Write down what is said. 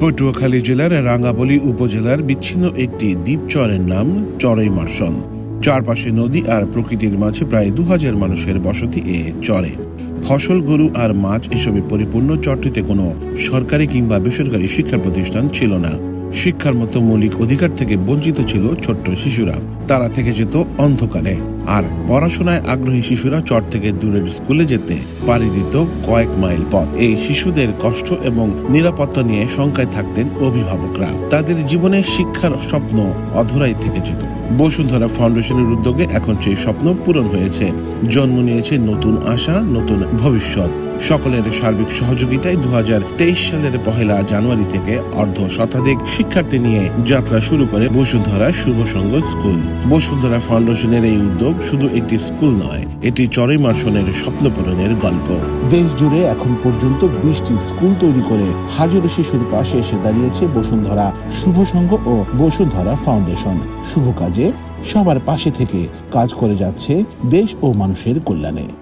পটুয়াখালী জেলার রাঙ্গাবলী উপজেলার বিচ্ছিন্ন একটি দ্বীপচরের নাম চরই মার্শন চারপাশে নদী আর প্রকৃতির মাঝে প্রায় দু হাজার মানুষের বসতি এ চরে। ফসল, গরু আর মাছ এসবে পরিপূর্ণ চরটিতে কোনো সরকারি কিংবা বেসরকারি শিক্ষা প্রতিষ্ঠান ছিল না। শিক্ষার মতো মৌলিক অধিকার থেকে বঞ্চিত ছিল ছোট্ট শিশুরা। তারা থেকে যেত অন্ধকারে। আর পড়াশোনায় আগ্রহী শিশুরা চট থেকে দূরের স্কুলে যেতে পাড়ি দিত কয়েক মাইল পথ। এই শিশুদের কষ্ট এবং নিরাপত্তা নিয়ে শঙ্কায় থাকতেন অভিভাবকরা। তাদের জীবনে শিক্ষার স্বপ্ন অধরাই থেকে যেত। বসুন্ধরা ফাউন্ডেশনের উদ্যোগে এখন সেই স্বপ্ন পূরণ হয়েছে। জন্ম নিয়েছে নতুন আশা, নতুন ভবিষ্যৎ। সকলের সার্বিক সহযোগিতায় দু হাজার তেইশ সালের পহেলা জানুয়ারি থেকে অর্ধ শতাধিক শিক্ষার্থী নিয়ে যাত্রা শুরু করে বসুন্ধরা শুভ সংঘ স্কুল। বসুন্ধরা ফাউন্ডেশনের এই উদ্যোগ শুধু একটি স্কুল নয়, এটি চরই মার্শনের স্বপ্ন পূরণের গল্প। দেশ জুড়ে এখন পর্যন্ত বিশটি স্কুল তৈরি করে হাজারো শিশুর পাশে এসে দাঁড়িয়েছে বসুন্ধরা শুভ সংঘ ও বসুন্ধরা ফাউন্ডেশন। শুভ কাজে সবার পাশে থেকে কাজ করে যাচ্ছে দেশ ও মানুষের কল্যাণে।